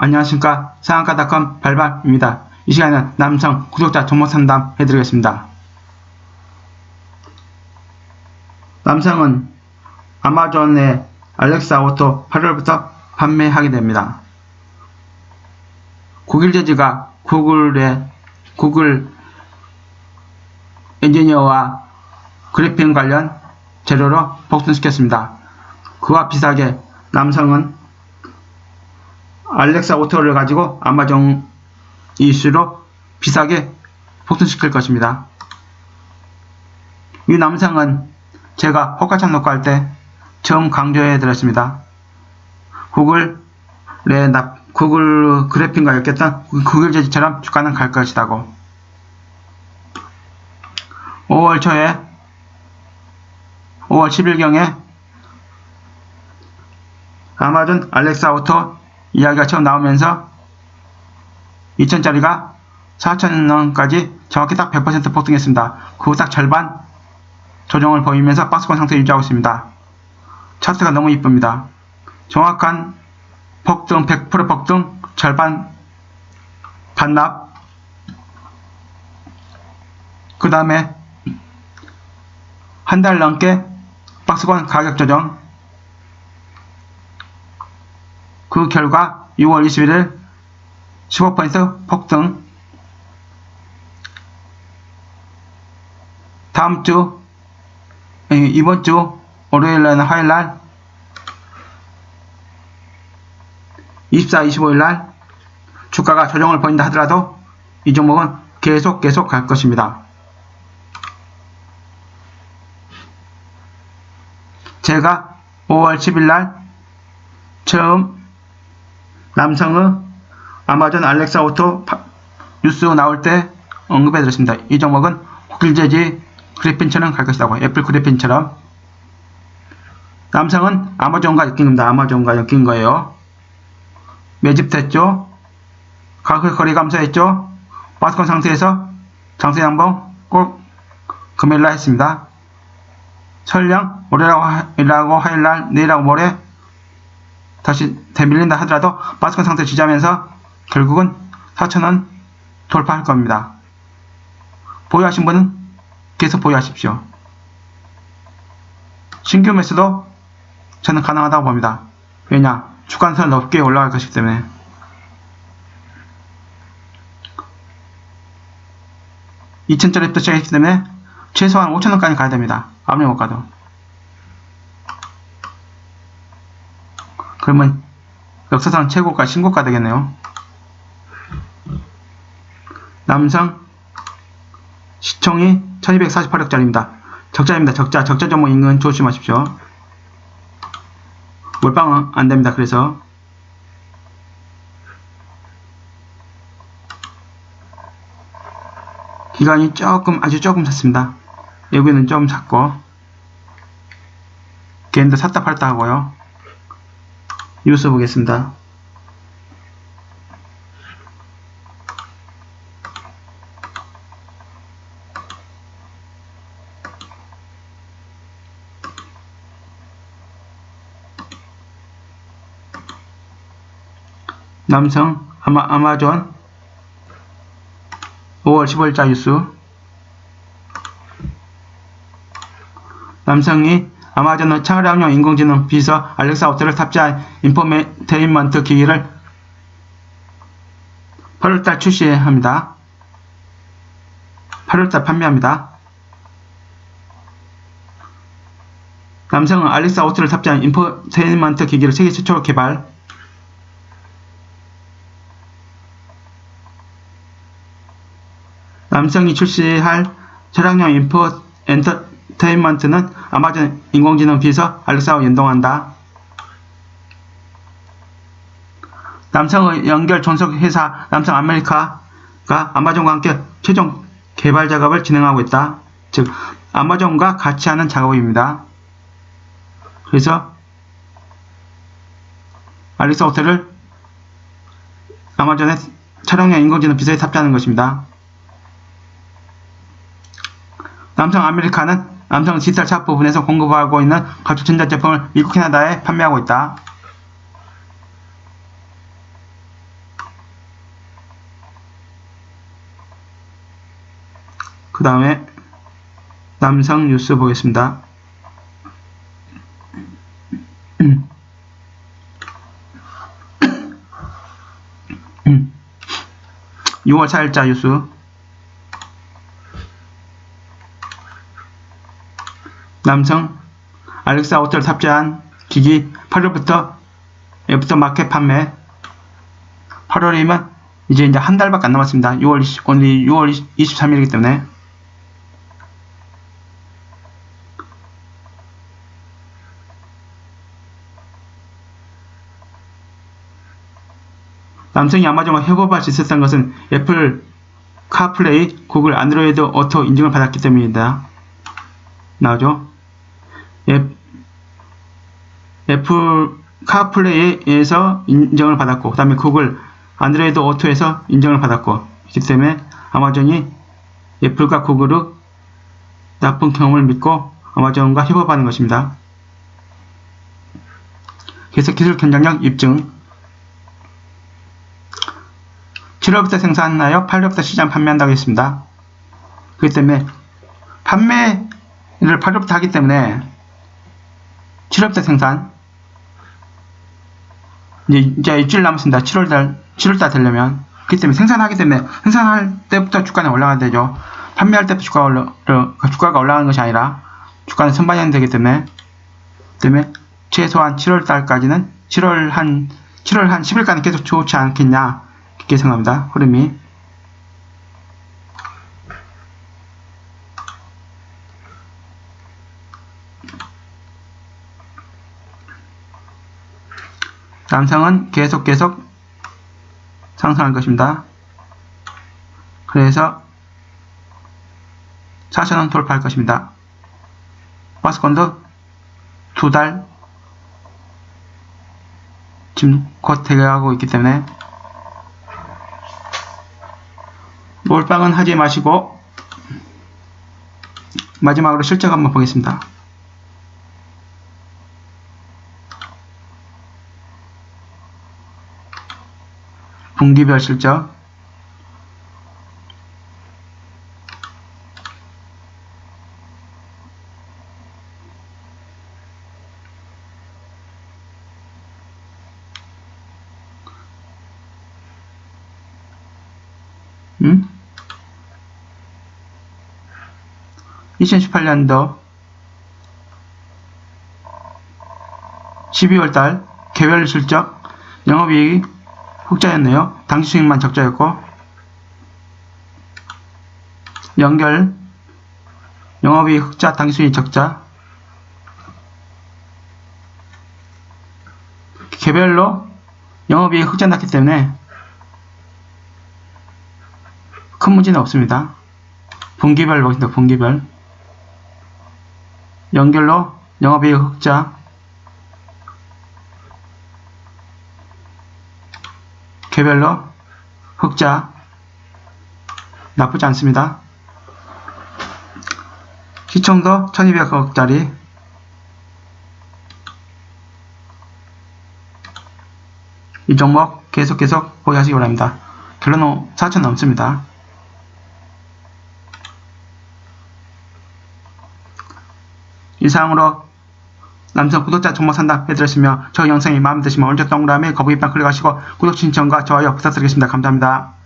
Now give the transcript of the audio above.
안녕하십니까 상한가닷컴 발발입니다. 이 시간에는 남성 구독자 정보 상담 해드리겠습니다. 남성은 아마존의 알렉사 오토 8월부터 판매하게 됩니다. 구글 제지가 구글의 구글 엔지니어와 그래픽 관련 재료로 복선시켰습니다. 그와 비슷하게 남성은 알렉사 오토를 가지고 아마존 이슈로 비싸게 폭등시킬 것입니다. 이 남성은 제가 호가창 녹화할 때 처음 강조해 드렸습니다. 구글의 납, 구글 그래픽과 엮였던 구글 제지처럼 주가는 갈 것이다고. 5월 초에 5월 10일경에 아마존 알렉사 오토 이야기가 처음 나오면서 2천짜리가 4천원까지 정확히 딱 100% 폭등했습니다. 그 후 딱 절반 조정을 보이면서 박스권 상태 유지하고 있습니다. 차트가 너무 이쁩니다. 정확한 폭등 100% 폭등 절반 반납 그 다음에 한 달 넘게 박스권 가격 조정 그 결과 6월 21일 15% 폭등 다음 주 아니, 이번 주 월요일 날 화요일 날 24, 25일 날 주가가 조정을 보인다 하더라도 이 종목은 계속 계속 갈 것입니다. 제가 5월 10일 날 처음 남성의 아마존 알렉사 오토 파- 뉴스 나올 때 언급해 드렸습니다. 이 종목은 호길제지 그래핀처럼 갈 것이라고 애플 그래핀처럼 남성은 아마존과 엮인 겁니다. 아마존과 엮인 거예요. 매집됐죠. 가격 거리 감소했죠. 마스콘 상태에서 장세 양봉 꼭 금요일날 했습니다. 설령 올해라고 화요일날 내일하고 모레 다시 대밀린다 하더라도 마스크 상태 지지하면서 결국은 4,000원 돌파할 겁니다. 보유하신 분은 계속 보유하십시오. 신규 매수도 저는 가능하다고 봅니다. 왜냐? 주간선 높게 올라갈 것이기 때문에. (2 0 0 0짜리부터 시작했기 때문에 최소한 5천원까지 가야 됩니다. 아무리 못 가도. 그러면 역사상 최고가 신고가 되겠네요. 남성 시총이 1248억짜리입니다. 적자입니다. 적자. 적자 종목 인근 조심하십시오. 몰빵은 안 됩니다. 그래서 기간이 조금 아주 조금 샀습니다. 여기는 좀 샀고 걔도 샀다 팔다 하고요. 뉴스 보겠습니다. 남성 아마, 아마존 5월 15일자 뉴스 남성이 아마존의 차량용 인공지능 비서 알렉사 오토를 탑재한 인포테인먼트 기기를 8월달 출시합니다. 8월달 판매합니다. 남성은 알렉사 오토를 탑재한 인포테인먼트 기기를 세계 최초로 개발 남성이 출시할 차량용 인포 엔터 테인먼트는 아마존 인공지능 비서 알렉사와 연동한다. 남성의 연결 존속 회사 남성 아메리카가 아마존과 함께 최종 개발 작업을 진행하고 있다. 즉 아마존과 같이 하는 작업입니다. 그래서 알렉사 호텔을 아마존의 차량용 인공지능 비서에 탑재하는 것입니다. 남성 아메리카는 남성 디지털 샵 부분에서 공급하고 있는 가축 전자 제품을 미국 캐나다에 판매하고 있다. 그 다음에 남성 뉴스 보겠습니다. 음. 음. 6월 4일자 뉴스 남성 알렉사 오토를 탑재한 기기 8월부터 애프터 마켓 판매 8월이면 이제 이제 한 달밖에 안 남았습니다. 6월 20, 오늘 6월 23일이기 때문에 남성이 아마존과 협업할 수 있었던 것은 애플 카플레이, 구글 안드로이드 오토 인증을 받았기 때문입니다. 나오죠? 애- 애플 카플레이에서 인정을 받았고, 그 다음에 구글 안드로이드 오토에서 인정을 받았고, 그렇기 때문에 아마존이 애플과 구글의 나쁜 경험을 믿고 아마존과 협업하는 것입니다. 그래서 기술 경쟁력 입증 7월부터 생산하여 8월부터 시장 판매한다고 했습니다. 그렇기 때문에 판매를 8월부터 하기 때문에 7월부터 생산 이제, 이제 일주일 남았습니다. 7월달 7월달 되려면 그렇기 때문에 생산하기 때문에 생산할 때부터 주가는 올라가야 되죠. 판매할 때부터 주가가 올라 주가가 올라가는 것이 아니라 주가는 선반영이 되기 때문에 때문에 최소한 7월 달까지는 7월 한 7월 한 10일까지 계속 좋지 않겠냐 이렇게 생각합니다. 흐름이 남성은 계속 계속 상승할 것입니다. 그래서 4천원 돌파할 것입니다. 파스콘도 두 달 지금 곧 대기하고 있기 때문에 몰빵은 하지 마시고 마지막으로 실적 한번 보겠습니다. 분기별 실적 음? 2018년도 12월달 개별 실적 영업이익 이 흑자였네요. 당시 수익만 적자였고 연결 영업이익 흑자 당시 수익 적자 개별로 영업이익 흑자 났기 때문에 큰 문제는 없습니다. 분기별 보겠습니다. 분기별 연결로 영업이익 흑자 개별로 흑자 나쁘지 않습니다. 시청도 1200억짜리 이 종목 계속 계속 보유하시기 바랍니다. 결론은 4천 넘습니다. 이상으로 남성 구독자 종목 상담 해드렸으며 저 영상이 마음에 드시면 오른쪽 동그라미 거북이빵 클릭하시고 구독 신청과 좋아요 부탁드리겠습니다. 감사합니다.